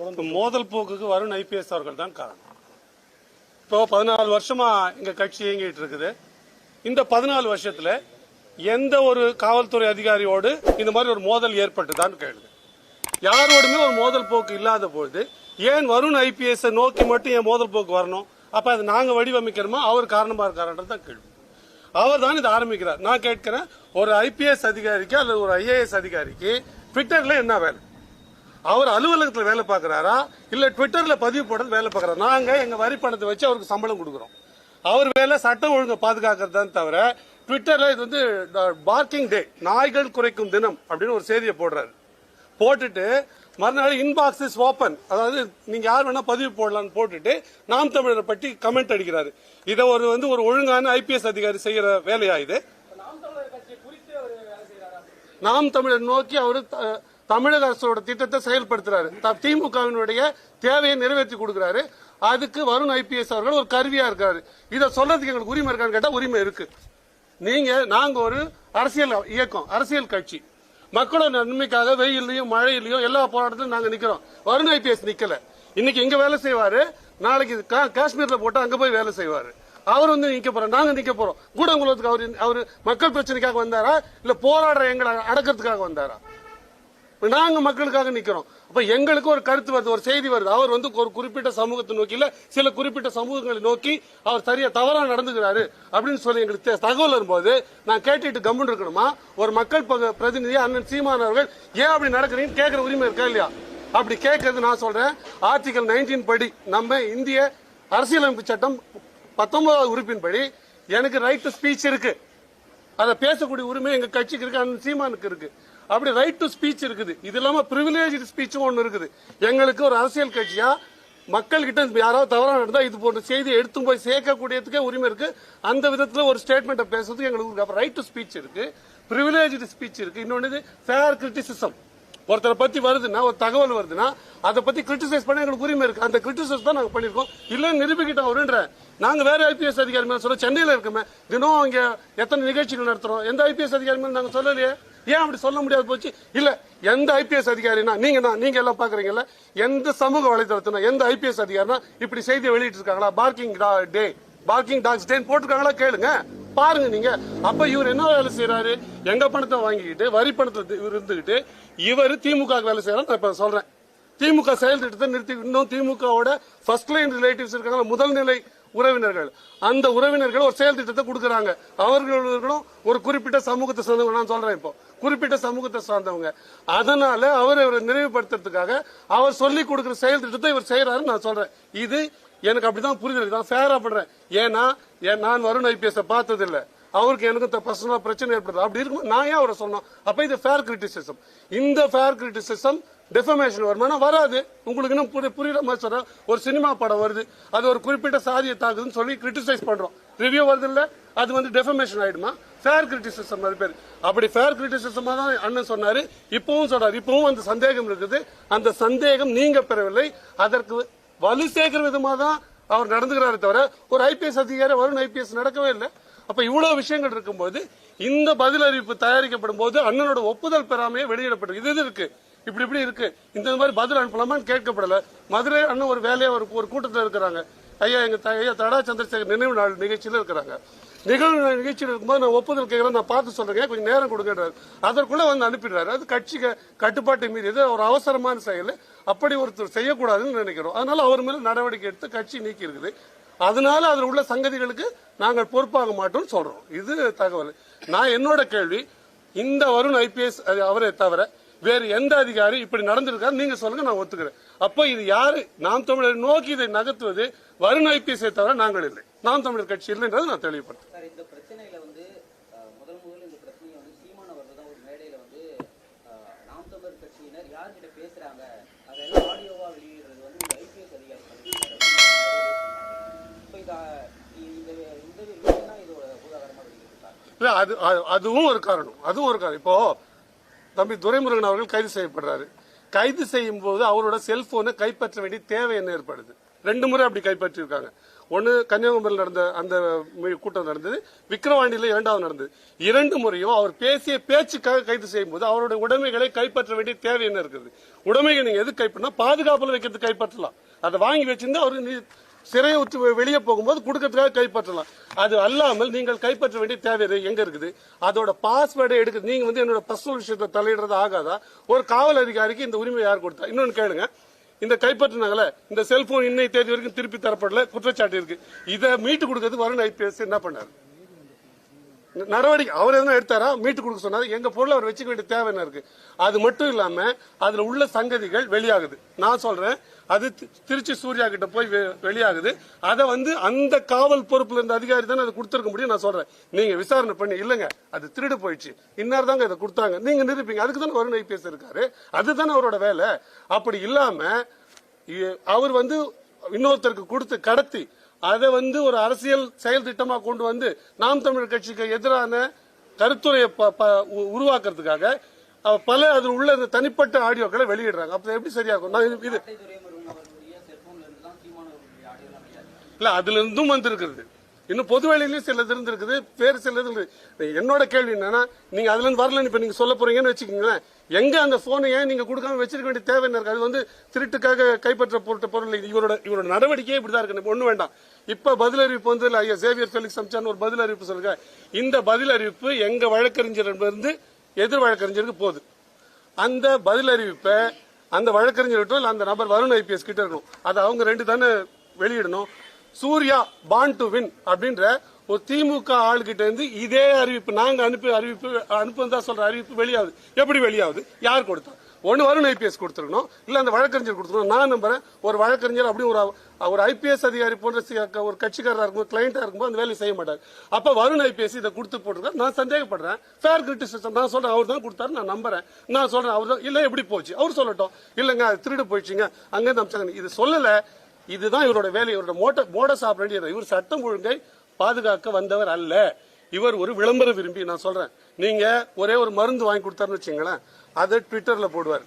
மோதல் போக்குக்கு வருண் ஐபிஎஸ் அவர்கள் தான் காரணம். இப்போ பதினாலு வருஷமா எங்க கட்சி இயங்கிட்டு இருக்குது. இந்த பதினாலு வருஷத்துல எந்த ஒரு காவல்துறை அதிகாரியோடு இந்த மாதிரி ஒரு மோதல் ஏற்பட்டுதான்னு கேளுங்க. யாரோடுமே ஒரு மோதல் போக்கு இல்லாத பொழுது ஏன் வருண் ஐபிஎஸ் நோக்கி மட்டும் என் மோதல் போக்கு வரணும்? அப்ப அது நாங்க வடிவமைக்கிறோமா அவர் காரணமா இருக்காருன்றது தான் கேள்வி. அவர் தான் இதை ஆரம்பிக்கிறார். நான் கேட்கிறேன் ஒரு ஐபிஎஸ் அதிகாரிக்கு அல்லது ஒரு ஐஏஎஸ் அதிகாரிக்கு ட்விட்டர்ல என்ன வேலை? அவர் அலுவலகத்துல வேலை பார்க்கறாரா? இல்ல ட்விட்டர்ல பதிவு போடுறது வேலை பார்க்கறாரா நாங்க எங்க வரி பணத்தை வச்சு அவருக்கு சம்பளம் கொடுக்குறோம். அவர் வேலை சட்டம் ஒழுங்கை பாதுகாக்கிறது தவிர ட்விட்டர்ல இது வந்து பார்க்கிங் டே நாய்கள் குறைக்கும் தினம் அப்படின்னு ஒரு செய்தியை போடுறாரு. போட்டுட்டு மறுநாள் இன்பாக்ஸ் இஸ் ஓப்பன் அதாவது நீங்க யார் வேணா பதிவு போடலாம்னு போட்டுட்டு நாம் தமிழரை பற்றி கமெண்ட் அடிக்கிறாரு. இதை ஒரு வந்து ஒரு ஒழுங்கான ஐபிஎஸ் அதிகாரி செய்யற வேலையா இது? நாம் தமிழர் நோக்கி அவரு தமிழக அரசோட திட்டத்தை செயல்படுத்துறாரு. த- திமுகவினுடைய தேவையை நிறைவேற்றி கொடுக்கிறாரு. அதுக்கு வருண் ஐபிஎஸ் அவர்கள் ஒரு கருவியா இருக்காரு. இதை சொல்றதுக்கு எங்களுக்கு உரிமை இருக்கான்னு கேட்டா உரிமை இருக்கு. நீங்க நாங்க ஒரு அரசியல் இயக்கம் அரசியல் கட்சி. மக்களோட நன்மைக்காக வெயிலையும் மழையிலையும் எல்லா போராட்டத்திலும் நாங்க நிக்கிறோம். வருண் ஐபிஎஸ் நிக்கல. இன்னைக்கு இங்க வேலை செய்வாரு. நாளைக்கு கா- காஷ்மீர்ல போட்டு அங்க போய் வேலை செய்வாரு. அவர் வந்து நிக்க போறோம் நாங்க நிக்க போறோம். கூடங்குளத்துக்கு அவர் அவர் மக்கள் பிரச்சனைக்காக வந்தாரா? இல்ல போராடுற எங்களை அடக்கிறதுக்காக வந்தாரா? நாங்கள் மக்களுக்காக நிற்கிறோம் அப்போ எங்களுக்கு ஒரு கருத்து வருது ஒரு செய்தி வருது. அவர் வந்து ஒரு குறிப்பிட்ட சமூகத்தை நோக்கி சில குறிப்பிட்ட சமூகங்களை நோக்கி அவர் சரியா தவறாக நடந்துக்கிறாரு அப்படின்னு சொல்லி எங்களுக்கு தெ- தகவல் வரும்போது நான் கேட்டுட்டு கம்முன்னு இருக்கணுமா? ஒரு மக்கள் பிரதிநிதி அண்ணன் சீமான் அவர்கள் ஏன் அப்படி நடக்கிறீங்கன்னு கேட்குற உரிமை இருக்கா இல்லையா? அப்படி கேட்கறது நான் சொல்றேன். ஆர்டிகல் 19 படி நம்ம இந்திய அரசியலமைப்பு சட்டம் பத்தொன்பதாவது உறுப்பின்படி எனக்கு ரைட் டு ஸ்பீச் இருக்கு. அதை பேசக்கூடிய உரிமை எங்க கட்சிக்கு இருக்கு அண்ணன் சீமானுக்கு இருக்கு. அப்படி ரைட் டு ஸ்பீச் இருக்குது. இது இல்லாமல் ப்ரிவிலேஜ் ஸ்பீச்சும் ஒன்று இருக்குது. எங்களுக்கு ஒரு அரசியல் கட்சியாக மக்கள் கிட்ட யாராவது தவறாக நடந்தால் இது போன்ற செய்தியை எடுத்து போய் சேர்க்கக்கூடியதுக்கே உரிமை இருக்குது அந்த விதத்தில் ஒரு ஸ்டேட்மெண்ட்டை பேசுறதுக்கு எங்களுக்கு அப்புறம் ரைட் டு ஸ்பீச் இருக்குது ப்ரிவிலேஜ் ஸ்பீச் இருக்குது இன்னொன்று ஃபேர் கிரிட்டிசிசம் ஒருத்தரை பத்தி வருதுன்னா ஒரு தகவல் வருதுன்னா அதை பத்தி கிரிட்டிசைஸ் பண்ண எங்களுக்கு உரிமை இருக்கு. அந்த கிரிட்டிசைஸ் தான் நாங்கள் பண்ணிருக்கோம். இல்லைன்னு நிரூபிக்கிட்டோம் அவருன்ற. நாங்கள் வேற ஐபிஎஸ் அதிகாரி மேலே சொல்ல சென்னையில் இருக்குமே. தினம் அங்கே எத்தனை நிகழ்ச்சிகள் நடத்துறோம்? எந்த ஐபிஎஸ் அதிகாரி மேலே நாங்கள் சொல்லலையே. ஏன் அப்படி சொல்ல முடியாது போச்சு? இல்ல எந்த ஐபிஎஸ் அதிகாரினா நீங்க தான் நீங்க எல்லாம் பாக்குறீங்கல்ல எந்த சமூக வலைதளத்தினா எந்த ஐபிஎஸ் அதிகாரினா இப்படி செய்தியை வெளியிட்டு இருக்காங்களா பார்க்கிங் டே பார்க்கிங் டாக்ஸ் டேன்னு போட்டிருக்காங்களா? கேளுங்க. பாருங்க நீங்க. அப்ப இவர் என்ன வேலை செய்யறாரு எங்க பணத்தை வாங்கிக்கிட்டு வரி பணத்தை இவர் இருந்துகிட்டு இவர் திமுக வேலை செய்யறாரு நான் இப்ப சொல்றேன். திமுக செயல் திட்டத்தை நிறுத்தி இன்னும் திமுகவோட ஃபர்ஸ்ட் லைன் ரிலேட்டிவ்ஸ் இருக்காங்க முதல் நிலை உறவினர்கள். அந்த உறவினர்கள் ஒரு செயல் திட்டத்தை கொடுக்குறாங்க. அவர்களும் ஒரு குறிப்பிட்ட சமூகத்தை சார்ந்தவங்க நான் சொல்றேன் இப்போ. குறிப்பிட்ட சமூகத்தை சார்ந்தவங்க. அதனால அவர் இவரை நிறைவுபடுத்துறதுக்காக அவர் சொல்லி கொடுக்குற செயல் திட்டத்தை இவர் செய்யறாருன்னு நான் சொல்றேன். இது எனக்கு அப்படிதான் புரிதல். தான் ஃபேரா பண்றேன். ஏன்னா நான் வருண் ஐபிஎஸ் பார்த்தது அவருக்கு எனக்கு பர்சனலா பிரச்சனை ஏற்படுது. அப்படி இருக்கும் நான் ஏன் அவரை சொன்னோம்? அப்ப இது ஃபேர் கிரிட்டிசிசம் இந்த ஃபேர் கிரிட்டிசிசம் டெஃபமேஷன் வருமானம் வராது. உங்களுக்கு இன்னும் புரிய புரியுற மாதிரி சொல்ற ஒரு சினிமா படம் வருது. அது ஒரு குறிப்பிட்ட சாதியை தாக்குதுன்னு சொல்லி கிரிட்டிசைஸ் பண்றோம். ரிவ்யூ வருது இல்ல அது வந்து டெஃபமேஷன் ஆயிடுமா? ஃபேர் கிரிட்டிசிசம் அது பேர். அப்படி ஃபேர் கிரிட்டிசிசமா தான் அண்ணன் சொன்னாரு. இப்பவும் சொல்றாரு. இப்பவும் அந்த சந்தேகம் இருக்குது. அந்த சந்தேகம் நீங்க பெறவில்லை. அதற்கு வலு சேர்க்கிற விதமா தான் அவர் நடந்துக்கிறாரு தவிர ஒரு ஐபிஎஸ் அதிகாரி வருண் ஐபிஎஸ் நடக்கவே இல்லை. அப்ப இவ்வளவு விஷயங்கள் இருக்கும்போது இந்த பதில் அறிவிப்பு தயாரிக்கப்படும் போது அண்ணனோட ஒப்புதல் பெறாமையே வெளியிடப்பட்டு இது இது இருக்கு. இப்படி இப்படி இருக்கு. இந்த மாதிரி பதில் அனுப்பலாமான்னு கேட்கப்படல. மதுரை அண்ணன் ஒரு வேலையா ஒரு ஒரு கூட்டத்தில் இருக்கிறாங்க. ஐயா எங்க ஐயா தடா சந்திரசேகர் நினைவு நாள் நிகழ்ச்சியில இருக்கிறாங்க. நிகழ்வு நாள் நிகழ்ச்சியில் இருக்கும்போது நான் ஒப்புதல் கேட்கலாம் நான் பார்த்து சொல்றேன். கொஞ்சம் நேரம் கொடுங்கன்றாரு. அதற்குள்ள வந்து அனுப்பிடுறாரு. அது கட்சி க- கட்டுப்பாட்டை மீறியது ஒரு அவசரமான செயல். அப்படி ஒருத்தர் செய்யக்கூடாதுன்னு நினைக்கிறோம். அதனால அவர் மேல நடவடிக்கை எடுத்து கட்சி நீக்கி இருக்குது. அதனால அதில் உள்ள சங்கதிகளுக்கு நாங்கள் பொறுப்பாக மாட்டோம்னு சொல்றோம். இது தகவல். நான் என்னோட கேள்வி இந்த வருண் ஐபிஎஸ் அவரை தவிர வேறு எந்த அதிகாரி இப்படி நடந்திருக்காரு நீங்க சொல்லுங்க நான் ஒத்துக்கிறேன். அப்போ இது யாரு? நாம் தமிழர் நோக்கி இதை நகர்த்துவது வருண் ஐபிஎஸ் தவிர நாங்கள் இல்லை. நாம் தமிழர் கட்சி இல்லைன்றது நான் தெளிவுபடுத்தேன் இந்த பிரச்சனையில வந்து அஹ், முதல் முதல்ல இந்த பிரச்சனையை வந்து சீமான் அவர்கள் தான் ஒரு மேடையில வந்து அஹ், நாம் தமிழர் கட்சியினர் யார்கிட்ட பேசுறாங்க? அதெல்லாம் ஆடியோவா வெளியிடுறது வந்து இந்த ஐபிஎஸ் அதிகாரி இப்போ இந்த இந்த இந்த விஷயம் தான் இதோட உதாரணமா வெளியிட்டிருக்காங்க இல்ல அது அது- அதுவும் ஒரு காரணம். அதுவும் ஒரு காரணம். இப்போ தம்பி துரைமுருகன் அவர்கள் கைது செய்யப்படுறாரு. கைது செய்யும் போது அவரோட செல்போனை கைப்பற்ற வேண்டிய தேவை என்ன ஏற்படுது? ரெண்டு முறை அப்படி கைப்பற்றியிருக்காங்க ஒன்று கன்னியாகுமரியில் நடந்த அந்த கூட்டம் நடந்தது விக்கிரவாண்டியில இரண்டாவது நடந்தது. இரண்டு முறையும் அவர் பேசிய பேச்சுக்காக கைது செய்யும் போது அவருடைய உடைமைகளை கைப்பற்ற வேண்டிய தேவை என்ன இருக்குது? உடைமைகள் நீங்கள் எது கைப்பற்றினா பாதுகாப்பில் வைக்கிறது கைப்பற்றலாம். அதை வாங்கி வச்சிருந்தா அவர் சிறையை விட்டு வெளியே போகும்போது கொடுக்கறதுக்காக கைப்பற்றலாம். அது அல்லாமல் நீங்கள் கைப்பற்ற வேண்டிய தேவை எங்க இருக்குது? அதோட பாஸ்வேர்டை எடுக்க நீங்க வந்து என்னோட பர்சனல் விஷயத்தை தலையிடுறது ஆகாதா? ஒரு காவல் அதிகாரிக்கு இந்த உரிமை யார் கொடுத்தா? இன்னொன்னு கேளுங்க. இந்த கைப்பற்றினாங்கல்ல இந்த செல்போன் இன்னை தேதி வரைக்கும் திருப்பி தரப்படல குற்றச்சாட்டு இருக்கு. இதை மீட்டு கொடுக்கறதுக்கு வருண் ஐபிஎஸ் என்ன பண்ணாரு? நடவடிக்கை அவர் எதுனா எடுத்தாரா? மீட்டு கொடுக்க சொன்னாரு. எங்க பொருளை அவர் வச்சுக்க வேண்டிய தேவை என்ன இருக்கு? அது மட்டும் இல்லாம அதுல உள்ள சங்கதிகள் வெளியாகுது. நான் சொல்றேன் அது தி- திருச்சி சூர்யா கிட்ட போய் வெ- வெளியாகுது. அதை வந்து அந்த காவல் பொறுப்புல இருந்த அதிகாரி தானே அதை கொடுத்துருக்க முடியும்? நான் சொல்றேன். நீங்க விசாரணை பண்ணி இல்லங்க அது திருடு போயிடுச்சு. இன்னார் தாங்க இதை கொடுத்தாங்க. நீங்க நிரூபிங்க. அதுக்கு தானே வருண் ஐபிஎஸ் இருக்காரு. அதுதானே அவரோட வேலை. அப்படி இல்லாம அவர் வந்து இன்னொருத்தருக்கு கொடுத்து கடத்தி அதை வந்து ஒரு அரசியல் செயல் திட்டமா கொண்டு வந்து நாம் தமிழர் கட்சிக்கு எதிரான கருத்துரையை உருவாக்குறதுக்காக பல அதில் உள்ள தனிப்பட்ட ஆடியோக்களை வெளியிடுறாங்க. அப்ப எப்படி சரியாகும்? நான் இது- இல்ல அதுல இருந்தும் வந்திருக்கிறது. இன்னும் பொது வேலையிலயும் சிலது இருந்திருக்குது வேறு சிலது இருக்குது என்னோட கேள்வி என்னன்னா நீங்க அதுல இருந்து வரலன்னு இப்ப நீங்க சொல்ல போறீங்கன்னு வச்சுக்கோங்களேன். எங்க அந்த போனை ஏன் நீங்க கொடுக்காம வச்சிருக்க வேண்டிய தேவை என்ன இருக்கு? அது வந்து திருட்டுக்காக கைப்பற்ற பொருட்ட பொருள் இவரோட இவரோட நடவடிக்கையே இப்படிதான் இருக்கு. ஒண்ணு வேண்டாம். இப்ப பதில் அறிவிப்பு வந்து ஐயா சேவியர் ஃபெலிக்ஸ் அம்சான் ஒரு பதில் அறிவிப்பு சொல்லுங்க இந்த பதில் அறிவிப்பு எங்க வழக்கறிஞர் எதிர் வழக்கறிஞருக்கு போகுது. அந்த பதில் அறிவிப்பை அந்த வழக்கறிஞர்கிட்ட இல்ல அந்த நபர் வருண் ஐபிஎஸ் கிட்ட இருக்கணும். அதை அவங்க ரெண்டு தானே வெளியிடணும். சூர்யா பான் டு வின் அப்படின்ற ஒரு திமுக ஆளுகிட்ட இருந்து இதே அறிவிப்பு நாங்க அனுப்பி அறிவிப்பு அனுப்புறதா சொல்ற அறிவிப்பு வெளியாகுது. எப்படி வெளியாகுது? யார் கொடுத்தா? ஒன்னு வருண் ஐபிஎஸ் கொடுத்துருக்கணும். இல்ல அந்த வழக்கறிஞர் கொடுத்துருக்கணும். நான் நம்புறேன் ஒரு வழக்கறிஞர் அப்படி ஒரு ஒரு ஐபிஎஸ் அதிகாரி போன்ற ஒரு கட்சிக்காரரா இருக்கும் கிளைண்டா இருக்கும்போது அந்த வேலையை செய்ய மாட்டார். அப்ப வருண் ஐபிஎஸ் இதை கொடுத்து போட்டிருக்காரு. நான் சந்தேகப்படுறேன். ஃபேர் கிரிட்டிசிசம் நான் சொல்றேன் அவர் தான் கொடுத்தாரு. நான் நம்புறேன். நான் சொல்றேன் அவர் தான் இல்ல எப்படி போச்சு? அவர் சொல்லட்டும். இல்லங்க அது திருடு போயிடுச்சுங்க. அங்கிருந்து அமிச்சாங்க இது சொல்லல. இதுதான் இவரோட வேலை. இவரோட மோட்ட மோடஸ் ஆபரேட்டி இவர் சட்டம் ஒழுங்கை பாதுகாக்க வந்தவர் அல்ல. இவர் ஒரு விளம்பர விரும்பி நான் சொல்றேன். நீங்க ஒரே ஒரு மருந்து வாங்கி கொடுத்தாருன்னு வச்சுங்களேன் அதை ட்விட்டர்ல போடுவார்.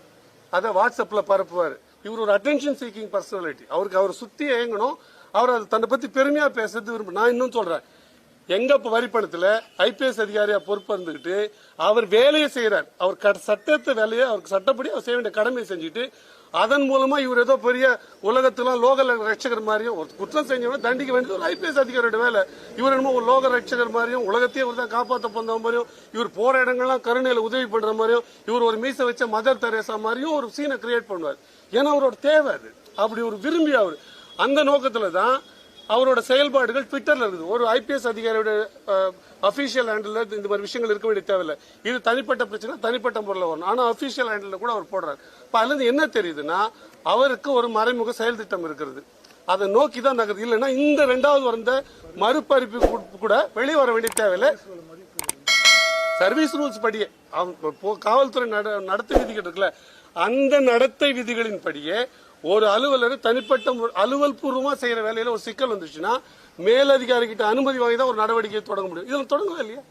அதை வாட்ஸ்அப்ல பரப்புவார். இவர் ஒரு அட்டென்ஷன் சீக்கிங் பர்சனாலிட்டி அவருக்கு அவர் சுத்தி ஏங்கணும் அவர் அதை தன்னை பத்தி பெருமையா பேசுறது விரும்ப நான் இன்னும் சொல்றேன். எங்க இப்ப வரிப்பணத்துல ஐபிஎஸ் அதிகாரியா பொறுப்பு இருந்துகிட்டு அவர் வேலையை செய்யறார் அவர் சட்டத்தை வேலையை அவருக்கு சட்டப்படி அவர் செய்ய வேண்டிய கடமையை செஞ்சுட்டு அதன் மூலமா இவர் ஏதோ பெரிய உலகத்துல லோக ரட்சகர் மாதிரியும் ஒரு குற்றம் செஞ்சவங்க தண்டிக்க வேண்டியது ஒரு ஐபிஎஸ் அதிகாரியோட வேலை. இவர் என்னமோ ஒரு லோக ரட்சகர் மாதிரியும் உலகத்தையே இவர் தான் காப்பாற்ற போன மாதிரியும் இவர் போற இடங்கள்லாம் கருணையில உதவி பண்ற மாதிரியும் இவர் ஒரு மீச வச்ச மதர் தெரேசா மாதிரியும் ஒரு சீனை கிரியேட் பண்ணுவார். ஏன்னா அவரோட தேவை அது. அப்படி ஒரு விரும்பி அவர் அந்த நோக்கத்துல தான் அவரோட செயல்பாடுகள் ட்விட்டர்ல இருக்குது. ஒரு ஐபிஎஸ் அதிகாரியோட அபிஷியல் ஹேண்டில் இந்த மாதிரி விஷயங்கள் இருக்க வேண்டிய தேவையில்லை. இது தனிப்பட்ட பிரச்சனை தனிப்பட்ட முறையில் வரும் ஆனா அபிஷியல் ஹேண்டில் கூட அவர் போடுறாரு. இப்ப அதுல என்ன தெரியுதுன்னா அவருக்கு ஒரு மறைமுக செயல் திட்டம் இருக்கிறது. அதை நோக்கி தான் நகருது இல்லைன்னா இந்த ரெண்டாவது வந்த மறுபறிப்பு கூட வெளியே வர வேண்டிய தேவையில்லை. சர்வீஸ் ரூல்ஸ் படியே அவங்க காவல்துறை நட- நடத்தை விதிகள் இருக்குல்ல அந்த நடத்தை விதிகளின் படியே ஒரு அலுவலர் தனிப்பட்ட அலுவல் பூர்வமா செய்யற வேலையில ஒரு சிக்கல் வந்துச்சுன்னா மேலதிகாரிகிட்ட அனுமதி வாங்கி தான் ஒரு நடவடிக்கையை தொடங்க முடியும். இதுல தொடங்கவே இல்லையா?